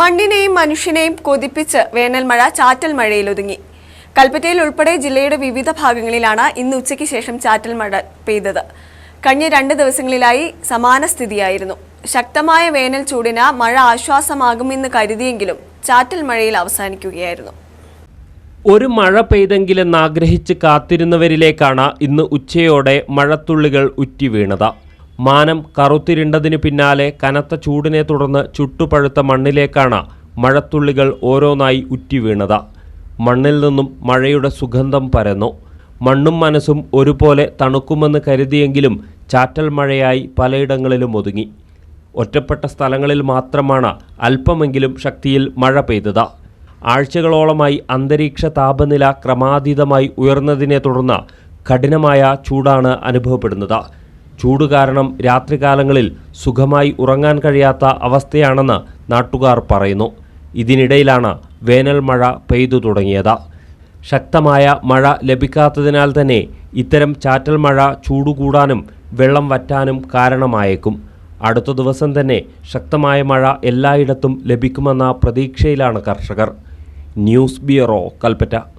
മണ്ണിനെയും മനുഷ്യനെയും കൊതിപ്പിച്ച് വേനൽമഴ ചാറ്റൽ മഴയിൽ ഒതുങ്ങി. കൽപ്പറ്റയിൽ ഉൾപ്പെടെ ജില്ലയുടെ വിവിധ ഭാഗങ്ങളിലാണ് ഇന്ന് ഉച്ചയ്ക്ക് ശേഷം ചാറ്റൽ മഴ പെയ്തത്. കഴിഞ്ഞ രണ്ട് ദിവസങ്ങളിലായി സമാന സ്ഥിതിയായിരുന്നു. ശക്തമായ വേനൽ ചൂടിന് മഴ ആശ്വാസമാകുമെന്ന് കരുതിയെങ്കിലും ചാറ്റൽ മഴയിൽ അവസാനിക്കുകയായിരുന്നു. ഒരു മഴ പെയ്തെങ്കിലെന്ന് ആഗ്രഹിച്ച് കാത്തിരുന്നവരിലേക്കാണ് ഇന്ന് ഉച്ചയോടെ മഴത്തുള്ളികൾ ഉറ്റി വീണത്. മാനം കറുത്തിരുണ്ടതിനു പിന്നാലെ കനത്ത ചൂടിനെ തുടർന്ന് ചുട്ടുപഴുത്ത മണ്ണിലേക്കാണ് മഴത്തുള്ളികൾ ഓരോന്നായി ഉറ്റിവീണത്. മണ്ണിൽ നിന്നും മഴയുടെ സുഗന്ധം പരന്നു. മണ്ണും മനസ്സും ഒരുപോലെ തണുക്കുമെന്ന് കരുതിയെങ്കിലും ചാറ്റൽ മഴയായി പലയിടങ്ങളിലും ഒതുങ്ങി. ഒറ്റപ്പെട്ട സ്ഥലങ്ങളിൽ മാത്രമാണ് അല്പമെങ്കിലും ശക്തിയിൽ മഴ പെയ്തത്. ആഴ്ചകളോളമായി അന്തരീക്ഷ താപനില ക്രമാതീതമായി ഉയർന്നതിനെ തുടർന്ന് കഠിനമായ ചൂടാണ് അനുഭവപ്പെടുന്നത്. ചൂട് കാരണം രാത്രികാലങ്ങളിൽ സുഖമായി ഉറങ്ങാൻ കഴിയാത്ത അവസ്ഥയാണെന്ന് നാട്ടുകാർ പറയുന്നു. ഇതിനിടയിലാണ് വേനൽ മഴ പെയ്തു തുടങ്ങിയത്. ശക്തമായ മഴ ലഭിക്കാത്തതിനാൽ തന്നെ ഇത്തരം ചാറ്റൽ മഴ ചൂടുകൂടാനും വെള്ളം വറ്റാനും കാരണമായേക്കും. അടുത്ത ദിവസം തന്നെ ശക്തമായ മഴ എല്ലായിടത്തും ലഭിക്കുമെന്ന പ്രതീക്ഷയിലാണ് കർഷകർ. News bureau Kalpetta.